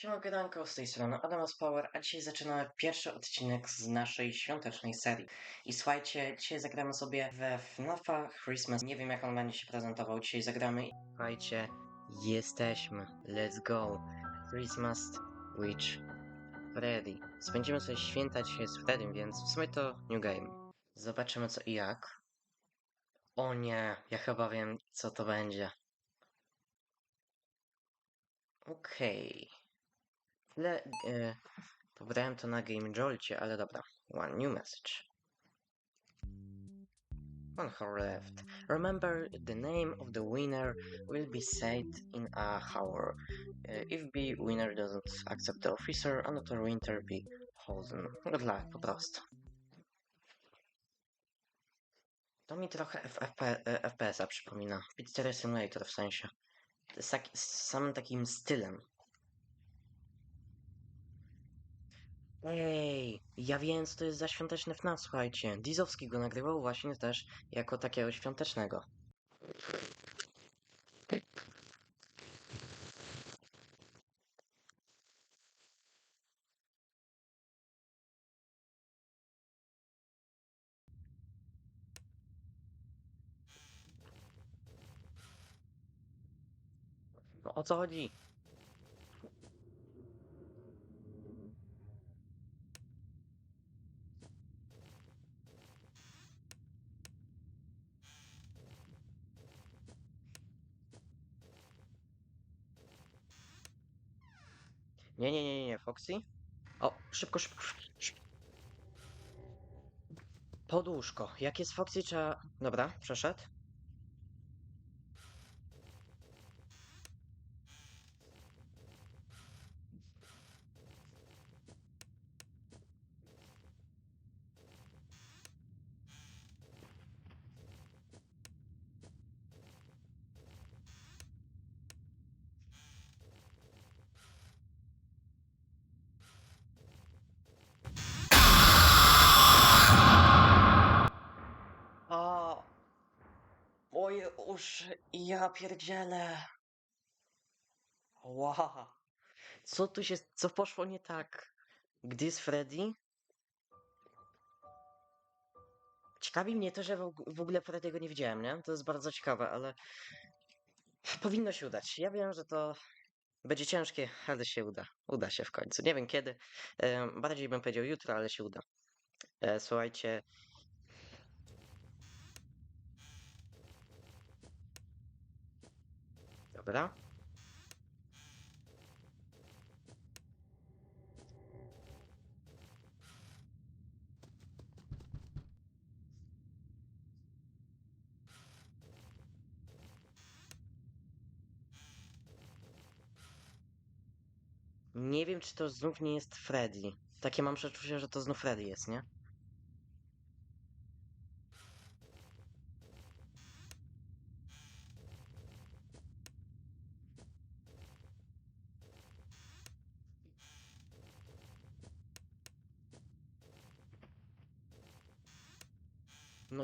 Siema Gadanko, z tej strony Adamas Power, a dzisiaj zaczynamy pierwszy odcinek z naszej świątecznej serii. I słuchajcie, dzisiaj zagramy sobie we FNAFa Christmas. Nie wiem jak on będzie się prezentował, dzisiaj zagramy. Słuchajcie, jesteśmy. Let's go. Christmas Witch Freddy. Spędzimy sobie święta dzisiaj z Freddym, więc w sumie to new game. Zobaczymy co i jak. O nie, ja chyba wiem co to będzie. Okej. Tyle, e, pobrałem to na Game Jolcie, ale dobra. One new message. On her left. Remember, the name of the winner will be said in a hour. Uh, if B winner doesn't accept the officer, another winter be chosen. Good luck, po prostu. To mi trochę FFP, e, FPS-a przypomina. Pizzeria Simulator w sensie. Z, z samym takim stylem. Ej, ja wiem co to jest za świąteczny FNAF, słuchajcie. Dizowski go nagrywał właśnie też jako takiego świątecznego. No o co chodzi? Nie, O, szybko, szybko. szybko. Pod łóżko. Jak jest Foxy, trzeba... Dobra, przeszedł. O! Uszy, ja pierdzielę. Ła! Co tu się, co poszło nie tak? Gdy jest Freddy? Ciekawi mnie to, że w, og- w ogóle Freddy'ego nie widziałem, nie? To jest bardzo ciekawe, ale powinno się udać. Ja wiem, że to będzie ciężkie, ale się uda. Uda się w końcu. Nie wiem kiedy. Em, bardziej bym powiedział jutro, ale się uda. E, słuchajcie, Dobra. Nie wiem, czy to znów nie jest Freddy. Takie mam przeczucie, że to znów Freddy jest, nie?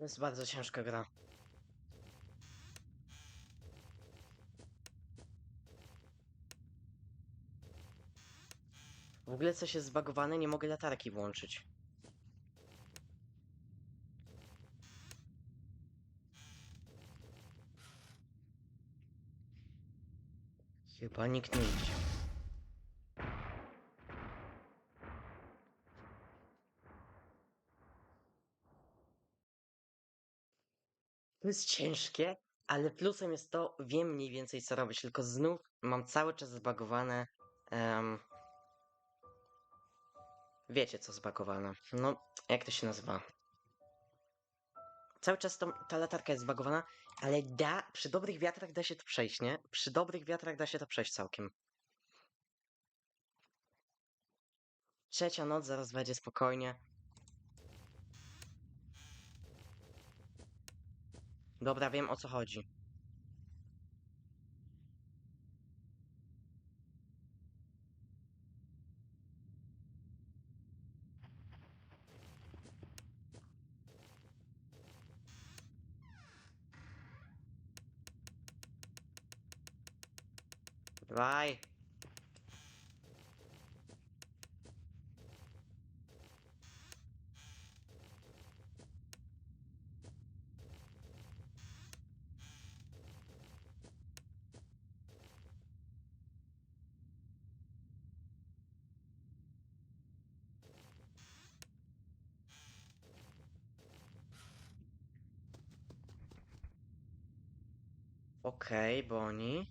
To jest bardzo ciężka gra. W ogóle coś jest zbagowane, nie mogę latarki włączyć. Chyba nikt nie idzie. Jest ciężkie, ale plusem jest to, wiem mniej więcej co robić, tylko znów mam cały czas zbagowane. em, wiecie co zbagowane. No, jak to się nazywa? Cały czas to, ta latarka jest zbagowana, ale da, przy dobrych wiatrach da się to przejść, nie? Przy dobrych wiatrach da się to przejść całkiem. Trzecia noc, zaraz będzie spokojnie. Dobra, wiem o co chodzi. Dawaj. Okej, Boni.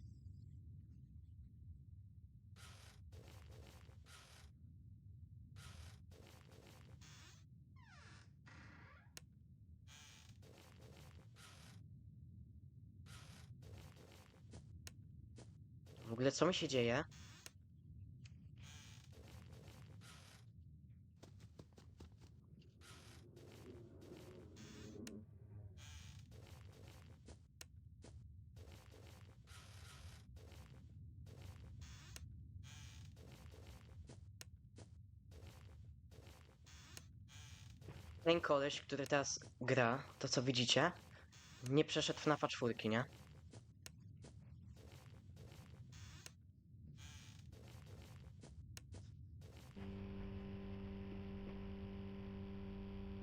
W ogóle co mi się dzieje? Koleś, który teraz gra, to co widzicie, nie przeszedł FNAFa czwórki, nie?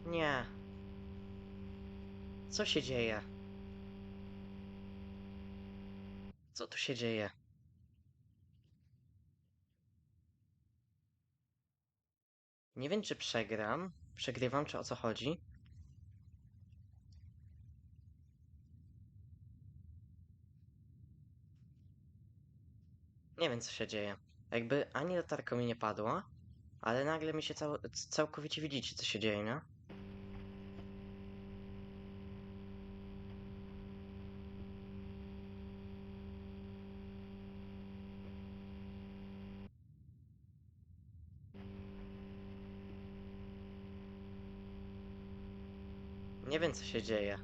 Nie. Co się dzieje? Co tu się dzieje? Nie wiem, czy przegram. Przegrywam, czy o co chodzi? Nie wiem, co się dzieje. Jakby ani latarka mi nie padła, ale nagle mi się cał całkowicie widzicie, co się dzieje, nie? Nie wiem, co się dzieje.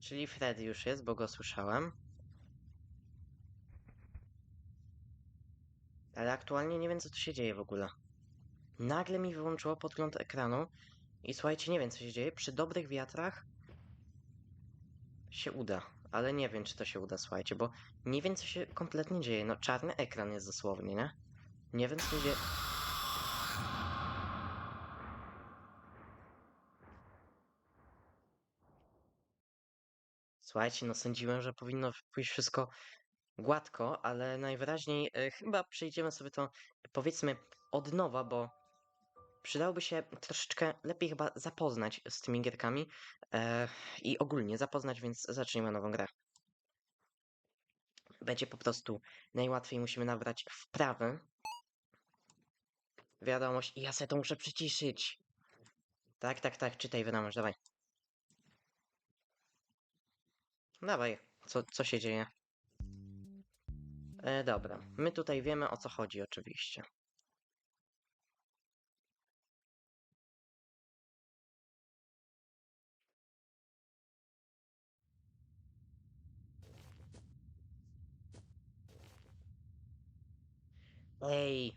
Czyli Freddy już jest, bo go słyszałem. Ale aktualnie nie wiem, co tu się dzieje w ogóle. Nagle mi wyłączyło podgląd ekranu i słuchajcie, nie wiem, co się dzieje. Przy dobrych wiatrach się uda, ale nie wiem, czy to się uda, słuchajcie, bo nie wiem, co się kompletnie dzieje. No, czarny ekran jest dosłownie, nie? Nie wiem, co się dzieje. Słuchajcie, no sądziłem, że powinno pójść wszystko gładko, ale najwyraźniej e, chyba przejdziemy sobie to powiedzmy od nowa, bo przydałoby się troszeczkę lepiej chyba zapoznać z tymi gierkami e, i ogólnie zapoznać, więc zacznijmy nową grę. Będzie po prostu najłatwiej, musimy nabrać wprawy. Wiadomość, ja sobie to muszę przyciszyć. Tak, tak, tak, czytaj wiadomość, dawaj. Dawaj, co, co się dzieje? E, dobra, my tutaj wiemy o co chodzi oczywiście. Ej!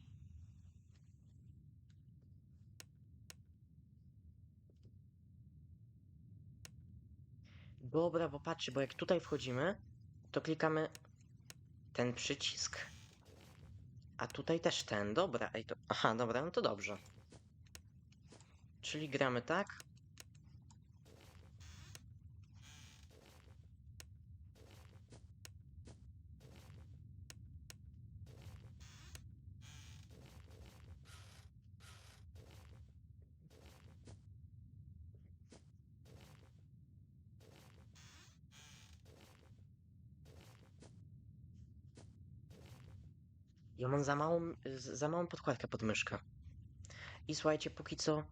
Dobra, bo patrzcie, bo jak tutaj wchodzimy, to klikamy ten przycisk. A tutaj też ten, dobra, ej to... Aha, dobra, no to dobrze. Czyli gramy tak. Ja mam za małą, za małą podkładkę pod myszkę. I słuchajcie, póki co...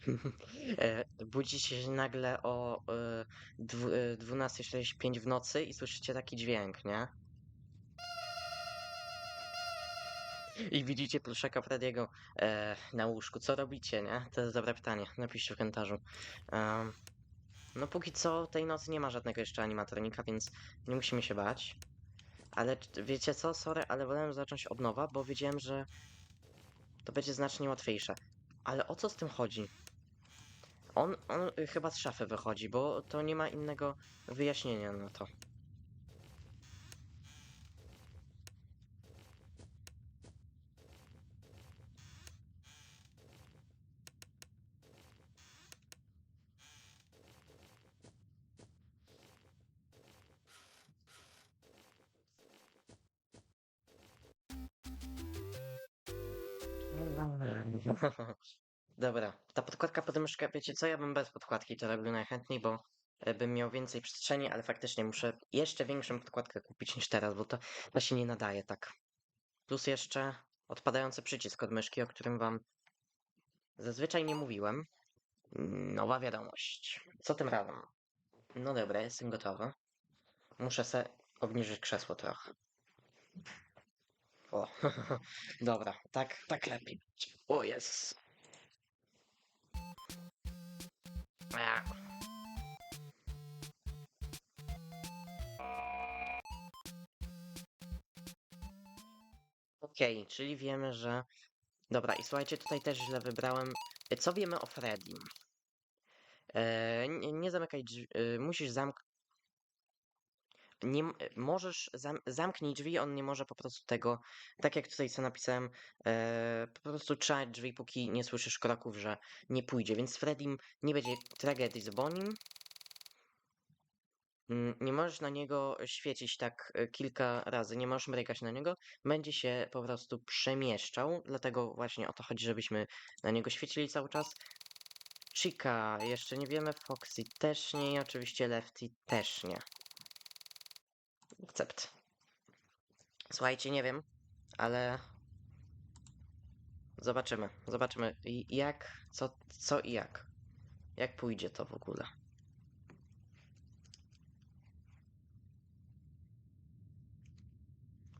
E, Budzicie się nagle o e, dwu- e, 12.45 w nocy i słyszycie taki dźwięk, nie? I widzicie pluszaka Frediego e, na łóżku. Co robicie, nie? To jest dobre pytanie. Napiszcie w komentarzu. No póki co tej nocy nie ma żadnego jeszcze animatronika, więc nie musimy się bać. Ale wiecie co? Sorry, ale wolałem zacząć od nowa, bo wiedziałem, że to będzie znacznie łatwiejsze. Ale o co z tym chodzi? On, on chyba z szafy wychodzi, bo to nie ma innego wyjaśnienia na to. Dobra, ta podkładka pod myszkę, wiecie co, ja bym bez podkładki to robił najchętniej, bo e, bym miał więcej przestrzeni, ale faktycznie muszę jeszcze większą podkładkę kupić niż teraz, bo to, to się nie nadaje tak. Plus jeszcze odpadający przycisk od myszki, o którym wam zazwyczaj nie mówiłem. Nowa wiadomość. Co tym razem? No dobra, jestem gotowy. Muszę se obniżyć krzesło trochę. O, dobra, tak, tak lepiej. O jest. Okej, czyli wiemy, że... Dobra, i słuchajcie, tutaj też źle wybrałem. E, Co wiemy o Fredim? E, nie, nie zamykaj drzwi, e, musisz zamk... Nie, możesz, zam, zamknij drzwi, on nie może po prostu tego, tak jak tutaj co napisałem, e, po prostu trzymać drzwi, póki nie słyszysz kroków, że nie pójdzie, więc z Fredim nie będzie tragedii z Bonim. Mm, Nie możesz na niego świecić tak e, kilka razy, nie możesz mrygać na niego, będzie się po prostu przemieszczał, dlatego właśnie o to chodzi, żebyśmy na niego świecili cały czas. Chica jeszcze nie wiemy, Foxy też nie i oczywiście Lefty też nie. Słuchajcie, nie wiem, ale zobaczymy, zobaczymy jak, co, co i jak. Jak pójdzie to w ogóle.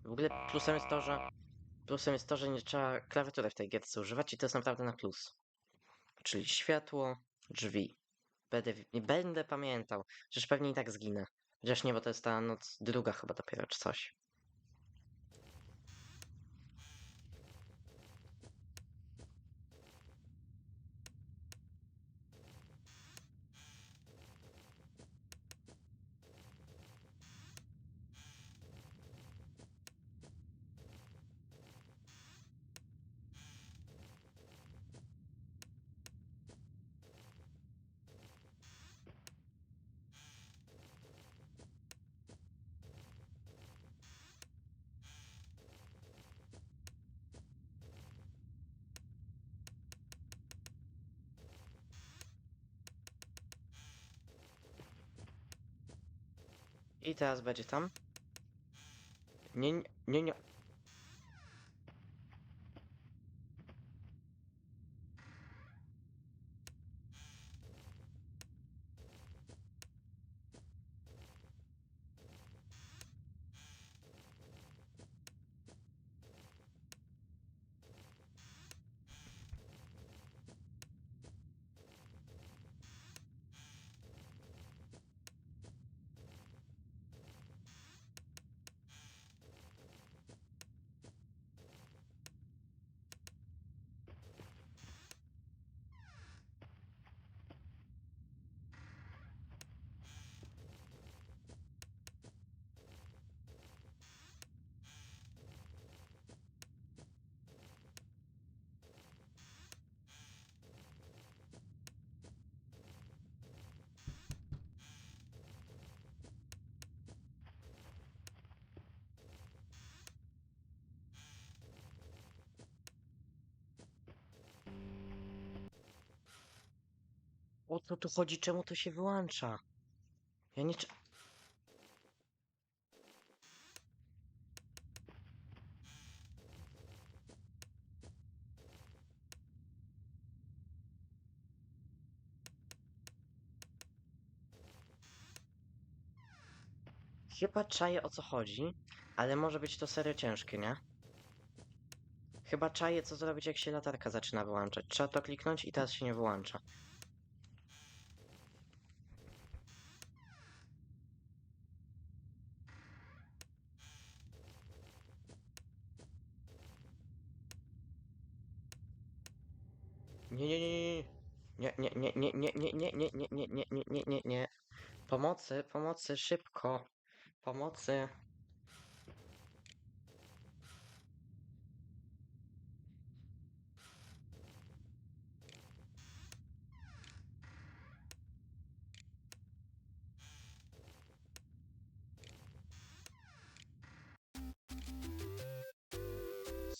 W ogóle plusem jest to, że plusem jest to, że nie trzeba klawiatury w tej gierce używać i to jest naprawdę na plus. Czyli światło, drzwi. Będę, będę pamiętał. Przecież pewnie i tak zginę. Chociaż nie, bo to jest ta noc druga chyba dopiero, czy coś. I teraz będzie tam. Nie, nie, nie, O co tu chodzi? Czemu to się wyłącza? Ja nie... Chyba czaję o co chodzi, ale może być to serio ciężkie, nie? Chyba czaję co zrobić jak się latarka zaczyna wyłączać. Trzeba to kliknąć i teraz się nie wyłącza. Nie, nie, nie, nie, nie, nie, nie, nie, nie, nie, nie, nie, nie, nie, nie, nie, nie, nie. Pomocy, pomocy, szybko. Pomocy.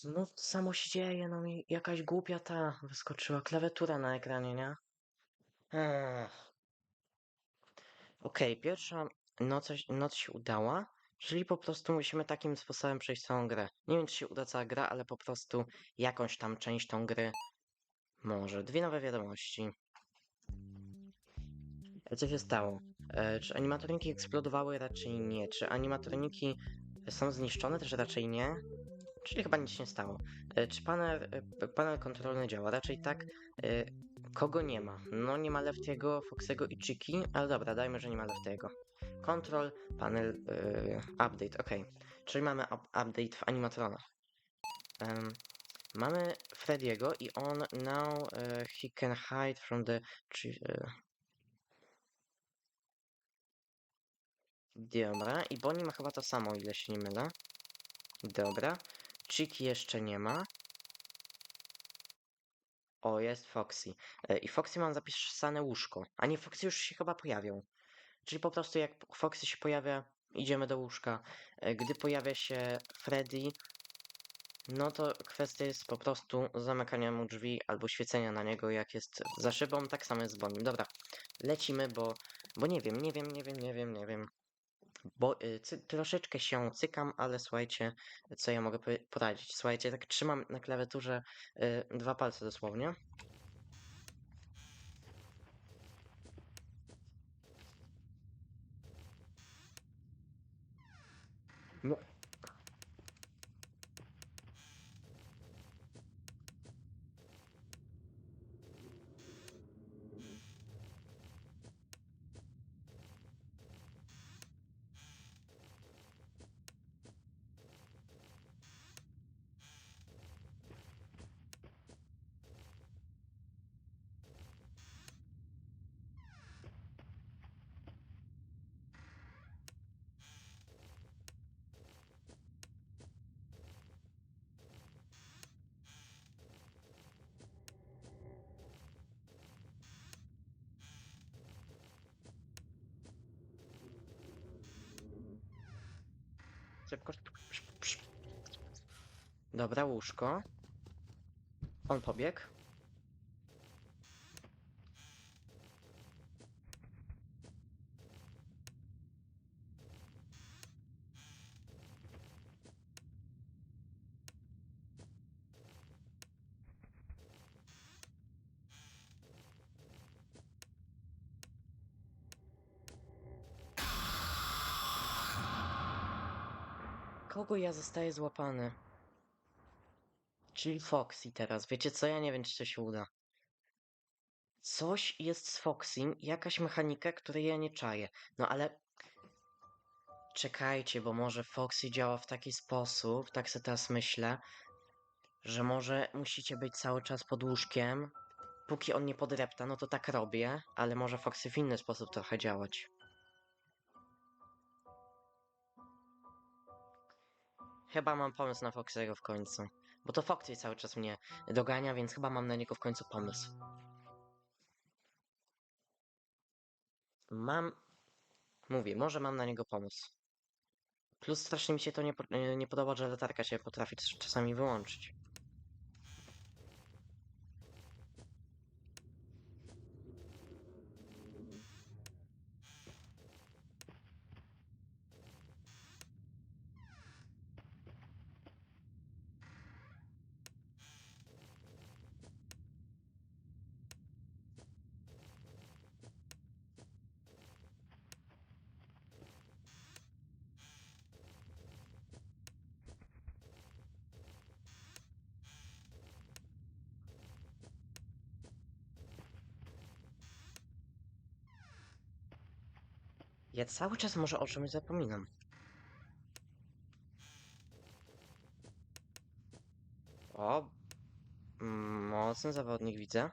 To samo się dzieje, no mi jakaś głupia ta wyskoczyła klawiatura na ekranie, nie? Okej, pierwsza noc, noc się udała, czyli po prostu musimy takim sposobem przejść całą grę. Nie wiem, czy się uda cała gra, ale po prostu jakąś tam część tą gry. Może. Dwie nowe wiadomości. E, Co się stało? E, czy animatroniki eksplodowały? Raczej nie. Czy animatroniki są zniszczone? Też raczej nie. Czyli chyba nic się nie stało. E, Czy panel, panel kontrolny działa? Raczej tak. E, Kogo nie ma? No nie ma Leftiego, Foxego i Chiki, ale dobra, dajmy, że nie ma Leftiego. Control, panel, e, update, ok. Czyli mamy up update w animatronach. Em, mamy Frediego i on now e, he can hide from the. Dobra, i Bonnie ma chyba to samo, ile się nie mylę. Dobra. Chiki jeszcze nie ma. O, jest Foxy. E, I Foxy mam zapisane łóżko. A nie, Foxy już się chyba pojawią. Czyli po prostu jak Foxy się pojawia, idziemy do łóżka. E, Gdy pojawia się Freddy, no to kwestia jest po prostu zamykania mu drzwi albo świecenia na niego, jak jest za szybą. Tak samo jest z Bonnie. Dobra, lecimy, bo, bo nie wiem, nie wiem, nie wiem, nie wiem, nie wiem. Bo y, troszeczkę się cykam, ale słuchajcie, co ja mogę poradzić. Słuchajcie, tak trzymam na klawiaturze y, dwa palce dosłownie. Szybko. Dobra, łóżko. On pobiegł. Kogo ja zostaję złapany? Czyli Foxy teraz. Wiecie co? Ja nie wiem, czy to się uda. Coś jest z Foxym, jakaś mechanika, której ja nie czaję. No ale... Czekajcie, bo może Foxy działa w taki sposób, tak sobie teraz myślę, że może musicie być cały czas pod łóżkiem, póki on nie podrepta, no to tak robię, ale może Foxy w inny sposób trochę działać. Chyba mam pomysł na Foxy'ego w końcu. Bo to Foxy cały czas mnie dogania, więc chyba mam na niego w końcu pomysł. Mam... Mówię, może mam na niego pomysł. Plus strasznie mi się to nie, nie- podoba, że latarka się potrafi czas- czasami wyłączyć. Ja cały czas może o czymś zapominam. O, mm, mocny zawodnik widzę.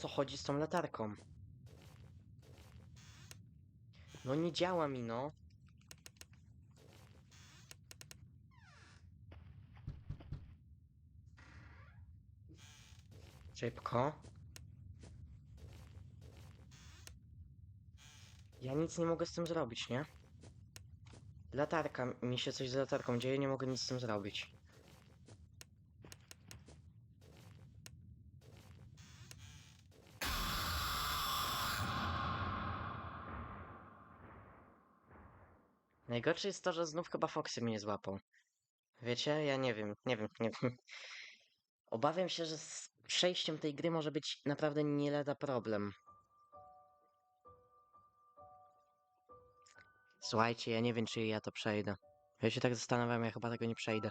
Co chodzi z tą latarką? No nie działa mi, no. Szybko. Ja nic nie mogę z tym zrobić, nie? Latarka, mi się coś z latarką dzieje, nie mogę nic z tym zrobić. Najgorsze jest to, że znów chyba Foxy mnie złapał. Wiecie, ja nie wiem, nie wiem, nie wiem. Obawiam się, że z przejściem tej gry może być naprawdę nie lada problem. Słuchajcie, ja nie wiem, czy ja to przejdę. Ja się tak zastanawiam, ja chyba tego nie przejdę.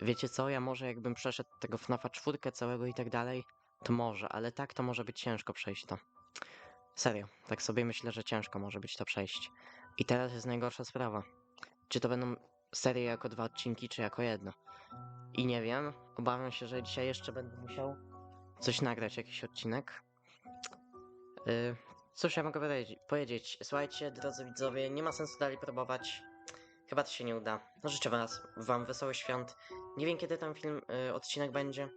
Wiecie co, ja może jakbym przeszedł tego FNAFa czwórkę całego i tak dalej, to może, ale tak to może być ciężko przejść to. Serio, tak sobie myślę, że ciężko może być to przejść. I teraz jest najgorsza sprawa. Czy to będą serie jako dwa odcinki, czy jako jedno? I nie wiem, obawiam się, że dzisiaj jeszcze będę musiał coś nagrać, jakiś odcinek. Yy, cóż ja mogę powiedzieć? Słuchajcie, drodzy widzowie, nie ma sensu dalej próbować. Chyba to się nie uda. No życzę was, wam wesołych świąt. Nie wiem kiedy ten film, yy, odcinek będzie.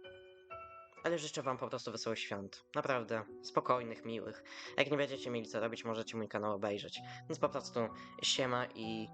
Ale życzę wam po prostu wesołych świąt. Naprawdę, spokojnych, miłych. Jak nie będziecie mieli co robić, możecie mój kanał obejrzeć. Więc po prostu siema i